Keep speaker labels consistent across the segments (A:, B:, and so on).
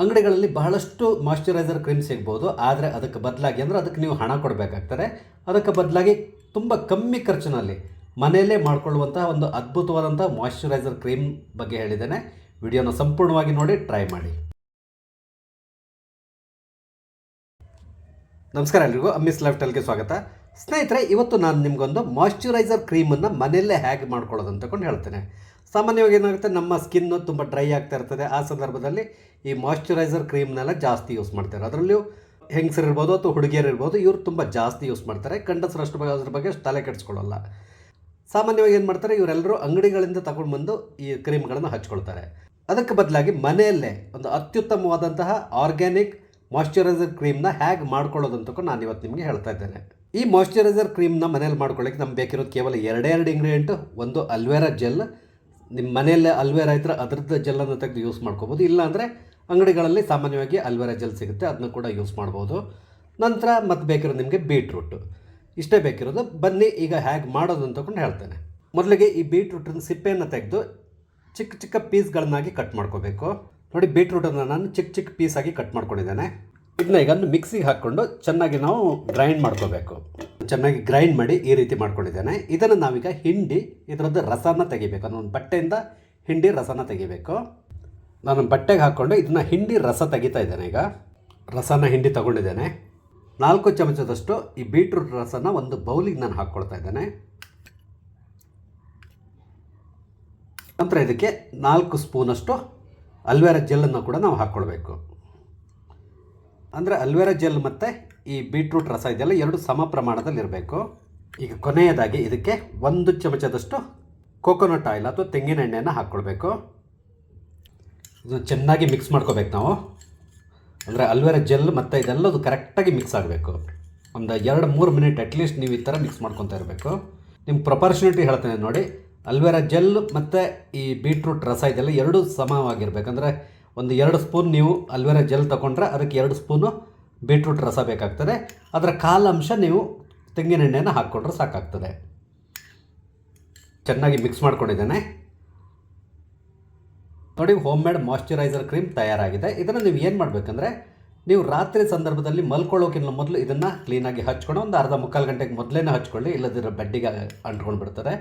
A: ಅಂಗಡಿಗಳಲ್ಲಿ ಬಹಳಷ್ಟು moisturiser cream ಸಿಗ್ಬೋದು, ಆದರೆ ಅದಕ್ಕೆ ಬದಲಾಗಿ ಅಂದರೆ ಅದಕ್ಕೆ ನೀವು ಹಣ ಕೊಡಬೇಕಾಗ್ತದೆ. ಅದಕ್ಕೆ ಬದಲಾಗಿ ತುಂಬ ಕಮ್ಮಿ ಖರ್ಚಿನಲ್ಲಿ ಮನೆಯಲ್ಲೇ ಮಾಡ್ಕೊಳ್ಳುವಂತಹ ಒಂದು ಅದ್ಭುತವಾದಂಥ ಮಾಯ್ಶ್ಚರೈಸರ್ ಕ್ರೀಮ್ ಬಗ್ಗೆ ಹೇಳಿದ್ದೇನೆ. ವಿಡಿಯೋನ ಸಂಪೂರ್ಣವಾಗಿ ನೋಡಿ ಟ್ರೈ ಮಾಡಿ. ನಮಸ್ಕಾರ ಎಲ್ರಿಗೂ ಅಮ್ಮಿಸ್ ಲೈಫ್ ಟೆಲ್ಗೆ ಸ್ವಾಗತ. ಸ್ನೇಹಿತರೆ, ಇವತ್ತು ನಾನು ನಿಮಗೊಂದು ಮಾಯ್ಶ್ಚರೈಸರ್ ಕ್ರೀಮನ್ನು ಮನೆಯಲ್ಲೇ ಹೇಗೆ ಮಾಡ್ಕೊಳ್ಳೋದು ಅಂತಕೊಂಡು ಹೇಳ್ತೇನೆ. ಸಾಮಾನ್ಯವಾಗಿ ಏನಾಗುತ್ತೆ, ನಮ್ಮ ಸ್ಕಿನ್ನು ತುಂಬ ಡ್ರೈ ಆಗ್ತಾ ಇರ್ತದೆ. ಆ ಸಂದರ್ಭದಲ್ಲಿ ಈ ಮಾಯ್ಶ್ಚರೈಸರ್ ಕ್ರೀಮ್ನೆಲ್ಲ ಜಾಸ್ತಿ ಯೂಸ್ ಮಾಡ್ತಾರೆ. ಅದರಲ್ಲೂ ಹೆಂಗಸರು ಇರ್ಬೋದು ಅಥವಾ ಹುಡುಗಿಯರು ಇರ್ಬೋದು, ಇವರು ತುಂಬ ಜಾಸ್ತಿ ಯೂಸ್ ಮಾಡ್ತಾರೆ. ಗಂಡಸರು ಅಷ್ಟು ಬಗ್ಗೆ ಅದ್ರ ಬಗ್ಗೆ ತಲೆ ಕೆಡಿಸ್ಕೊಳ್ಳಲ್ಲ. ಸಾಮಾನ್ಯವಾಗಿ ಏನು ಮಾಡ್ತಾರೆ, ಇವರೆಲ್ಲರೂ ಅಂಗಡಿಗಳಿಂದ ತಗೊಂಡು ಬಂದು ಈ ಕ್ರೀಮ್ಗಳನ್ನು ಹಚ್ಕೊಳ್ತಾರೆ. ಅದಕ್ಕೆ ಬದಲಾಗಿ ಮನೆಯಲ್ಲೇ ಒಂದು ಅತ್ಯುತ್ತಮವಾದಂತಹ ಆರ್ಗ್ಯಾನಿಕ್ ಮಾಯ್ಶ್ಚರೈಸರ್ ಕ್ರೀಮ್ನ ಹೇಗೆ ಮಾಡ್ಕೊಳ್ಳೋದು ಅಂತಕ್ಕೂ ನಾನು ಇವತ್ತು ನಿಮಗೆ ಹೇಳ್ತಾ ಇದ್ದೇನೆ. ಈ ಮಾಯ್ಶ್ಚರೈಸರ್ ಕ್ರೀಮ್ನ ಮನೇಲಿ ಮಾಡ್ಕೊಳ್ಳೋಕ್ಕೆ ನಮ್ಗೆ ಬೇಕಿರೋದು ಕೇವಲ ಎರಡೇ ಎರಡು ಇಂಗ್ರೀಡಿಯೆಂಟು ಒಂದು ಅಲ್ವೇರಾ ಜೆಲ್ ನಿಮ್ಮ ಮನೆಯಲ್ಲೇ ಅಲ್ವೇರಾ ಇದ್ದರೆ ಅದರದ್ದು ಜೆಲ್ಲನ್ನು ತೆಗೆದು ಯೂಸ್ ಮಾಡ್ಕೋಬೋದು. ಇಲ್ಲಾಂದರೆ ಅಂಗಡಿಗಳಲ್ಲಿ ಸಾಮಾನ್ಯವಾಗಿ ಅಲ್ವೇರಾ ಜೆಲ್ ಸಿಗುತ್ತೆ ಅದನ್ನ ಕೂಡ ಯೂಸ್ ಮಾಡ್ಬೋದು. ನಂತರ ಮತ್ತೆ ಬೇಕಿರೋದು ನಿಮಗೆ ಬೀಟ್ರೂಟು ಇಷ್ಟೇ ಬೇಕಿರೋದು. ಬನ್ನಿ, ಈಗ ಹೇಗೆ ಮಾಡೋದು ಅಂತಕೊಂಡು ಹೇಳ್ತೇನೆ. ಮೊದಲಿಗೆ ಈ ಬೀಟ್ರೂಟಿನ ಸಿಪ್ಪೆಯನ್ನು ತೆಗೆದು ಚಿಕ್ಕ ಚಿಕ್ಕ ಪೀಸ್ಗಳನ್ನಾಗಿ ಕಟ್ ಮಾಡ್ಕೋಬೇಕು. ನೋಡಿ ಬೀಟ್ರೂಟನ್ನು ನಾನು ಚಿಕ್ಕ ಚಿಕ್ಕ ಪೀಸಾಗಿ ಕಟ್ ಮಾಡ್ಕೊಂಡಿದ್ದೇನೆ. ಇದನ್ನ ಈಗ ಮಿಕ್ಸಿಗೆ ಹಾಕ್ಕೊಂಡು ಚೆನ್ನಾಗಿ ನಾವು ಗ್ರೈಂಡ್ ಮಾಡ್ಕೋಬೇಕು. ಚೆನ್ನಾಗಿ ಗ್ರೈಂಡ್ ಮಾಡಿ ಈ ರೀತಿ ಮಾಡ್ಕೊಂಡಿದ್ದೇನೆ. ಇದನ್ನು ನಾವೀಗ ಹಿಂಡಿ, ಇದರದ್ದು ರಸನ ತೆಗಿಬೇಕು. ಒಂದು ಬಟ್ಟೆಯಿಂದ ಹಿಂಡಿ ರಸನ ತೆಗಿಬೇಕು. ನಾನು ಬಟ್ಟೆಗೆ ಹಾಕ್ಕೊಂಡು ಇದನ್ನು ಹಿಂಡಿ ರಸ ತೆಗಿತಾ ಇದ್ದೇನೆ ಈಗ. ರಸನ ಹಿಂಡಿ ತಗೊಂಡಿದ್ದೇನೆ. ನಾಲ್ಕು ಚಮಚದಷ್ಟು ಈ ಬೀಟ್ರೂಟ್ ರಸನ ಒಂದು ಬೌಲಿಗೆ ನಾನು ಹಾಕ್ಕೊಳ್ತಾ ಇದ್ದೇನೆ. ನಂತರ ಇದಕ್ಕೆ ನಾಲ್ಕು ಸ್ಪೂನಷ್ಟು ಅಲ್ವೇರ ಜೆಲ್ಲನ್ನು ಕೂಡ ನಾವು ಹಾಕ್ಕೊಳ್ಬೇಕು. ಅಂದರೆ ಅಲ್ವೇರಾ ಜೆಲ್ ಮತ್ತು ಈ ಬೀಟ್ರೂಟ್ ರಸ ಇದೆಲ್ಲ ಎರಡು ಸಮ ಪ್ರಮಾಣದಲ್ಲಿ ಇರಬೇಕು ಈಗ ಕೊನೆಯದಾಗಿ ಇದಕ್ಕೆ ಒಂದು ಚಮಚದಷ್ಟು ಕೋಕೋನಟ್ ಆಯಿಲ್ ಅಥವಾ ತೆಂಗಿನ ಎಣ್ಣೆಯನ್ನು ಹಾಕ್ಕೊಳ್ಬೇಕು. ಇದು ಚೆನ್ನಾಗಿ ಮಿಕ್ಸ್ ಮಾಡ್ಕೋಬೇಕು ನಾವು. ಅಂದರೆ ಅಲ್ವೇರಾ ಜೆಲ್ ಮತ್ತು ಇದೆಲ್ಲದು ಕರೆಕ್ಟಾಗಿ ಮಿಕ್ಸ್ ಆಗಬೇಕು. ಒಂದು ಎರಡು ಮೂರು ಮಿನಿಟ್ ಅಟ್ಲೀಸ್ಟ್ ನೀವು ಈ ಥರ ಮಿಕ್ಸ್ ಮಾಡ್ಕೊತಾ ಇರಬೇಕು. ನಿಮ್ಮ ಪ್ರಪರ್ಚುನಿಟಿ ಹೇಳ್ತೇನೆ ನೋಡಿ. ಅಲ್ವೆರಾ ಜೆಲ್ ಮತ್ತು ಈ ಬೀಟ್ರೂಟ್ ರಸ ಇದೆಲ್ಲ ಎರಡು ಸಮವಾಗಿರ್ಬೇಕಂದ್ರೆ ಒಂದು ಎರಡು ಸ್ಪೂನ್ ನೀವು ಅಲ್ವೇರಾ ಜೆಲ್ ತೊಗೊಂಡ್ರೆ ಅದಕ್ಕೆ ಎರಡು ಸ್ಪೂನು ಬೀಟ್ರೂಟ್ ರಸ ಬೇಕಾಗ್ತದೆ. ಅದರ ಕಾಲಂಶ ನೀವು ತೆಂಗಿನ ಎಣ್ಣೆನ ಹಾಕ್ಕೊಂಡ್ರೆ ಸಾಕಾಗ್ತದೆ. ಚೆನ್ನಾಗಿ ಮಿಕ್ಸ್ ಮಾಡ್ಕೊಂಡಿದ್ದೇನೆ. ನೋಡಿ ಹೋಮ್ ಮೇಡ್ ಮಾಯ್ಶ್ಚರೈಸರ್ ಕ್ರೀಮ್ ತಯಾರಾಗಿದೆ. ಇದನ್ನು ನೀವು ಏನು ಮಾಡಬೇಕಂದ್ರೆ, ನೀವು ರಾತ್ರಿ ಸಂದರ್ಭದಲ್ಲಿ ಮಲ್ಕೊಳ್ಳೋಕ್ಕಿಂತ ಮೊದಲು ಇದನ್ನು ಕ್ಲೀನಾಗಿ ಹಚ್ಕೊಂಡು ಒಂದು ಅರ್ಧ ಮುಕ್ಕಾಲು ಗಂಟೆಗೆ ಮೊದಲೇ ಹಚ್ಕೊಳ್ಳಿ. ಇಲ್ಲದಿರೋ ಬೆಡ್ಡಿಗೆ ಅಂಟ್ಕೊಂಡು ಬಿಡ್ತಾರೆ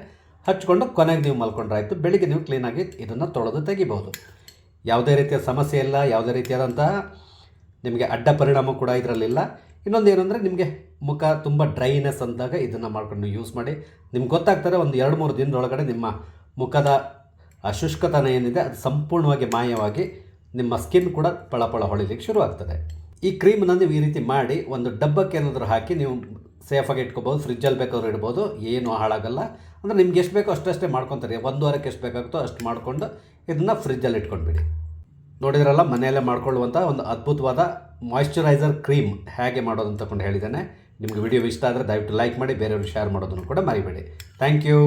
A: ಹಚ್ಕೊಂಡು ಕೊನೆಗೆ ನೀವು ಮಲ್ಕೊಂಡ್ರೆ ಆಯಿತು. ಬೆಳಿಗ್ಗೆ ನೀವು ಕ್ಲೀನಾಗಿ ಇದನ್ನು ತೊಳೆದು ತೆಗಿಬೋದು ಯಾವುದೇ ರೀತಿಯ ಸಮಸ್ಯೆ ಇಲ್ಲ, ಯಾವುದೇ ರೀತಿಯಾದಂತಹ ನಿಮಗೆ ಅಡ್ಡ ಪರಿಣಾಮ ಕೂಡ ಇದರಲ್ಲಿಲ್ಲ. ಇನ್ನೊಂದು ಏನಂದರೆ ನಿಮಗೆ ಮುಖ ತುಂಬ ಡ್ರೈನೆಸ್ ಅಂದಾಗ ಇದನ್ನು ಮಾಡ್ಕೊಂಡು ಯೂಸ್ ಮಾಡಿ. ನಿಮ್ಗೆ ಗೊತ್ತಾಗ್ತಾರೆ ಒಂದು ಎರಡು ಮೂರು ದಿನದೊಳಗಡೆ ನಿಮ್ಮ ಮುಖದ ಅಶುಷ್ಕತನ ಶುಷ್ಕತನ ಏನಿದೆ ಅದು ಸಂಪೂರ್ಣವಾಗಿ ಮಾಯವಾಗಿ ನಿಮ್ಮ ಸ್ಕಿನ್ ಕೂಡ ಪಳಪಳ ಹೊಳಿಲಿಕ್ಕೆ ಶುರುವಾಗ್ತದೆ. ಈ ಕ್ರೀಮನ್ನು ನೀವು ಈ ರೀತಿ ಮಾಡಿ ಒಂದು ಡಬ್ಬಕ್ಕೆ ಏನಾದರೂ ಹಾಕಿ ನೀವು ಸೇಫಾಗಿ ಇಟ್ಕೋಬೋದು, ಫ್ರಿಜ್ಜಲ್ಲಿ ಬೇಕಾದ್ರೂ ಇಡ್ಬೋದು, ಏನು ಹಾಳಾಗಲ್ಲ. ಅಂದರೆ ನಿಮ್ಗೆ ಎಷ್ಟು ಬೇಕೋ ಅಷ್ಟಷ್ಟೇ ಮಾಡ್ಕೊತಾರೆ. ವಾರಕ್ಕೆ ಎಷ್ಟು ಬೇಕಾಗುತ್ತೋ ಅಷ್ಟು ಮಾಡಿಕೊಂಡು ಇದನ್ನು ಫ್ರಿಜ್ಜಲ್ಲಿ ಇಟ್ಕೊಂಡ್ಬಿಡಿ. ನೋಡಿದ್ರಲ್ಲ, ಮನೆಯಲ್ಲೇ ಮಾಡ್ಕೊಳ್ಳುವಂಥ ಒಂದು ಅದ್ಭುತವಾದ ಮಾಯಿಶ್ಚರೈಸರ್ ಕ್ರೀಮ್ ಹೇಗೆ ಮಾಡೋದು ಅಂತಕೊಂಡು ಹೇಳಿದ್ದೇನೆ. ನಿಮಗೆ ವಿಡಿಯೋ ಇಷ್ಟ ಆದರೆ ದಯವಿಟ್ಟು ಲೈಕ್ ಮಾಡಿ ಬೇರೆಯವರು ಶೇರ್ ಮಾಡೋದನ್ನು ಕೂಡ ಮರಿಬೇಡಿ. Thank you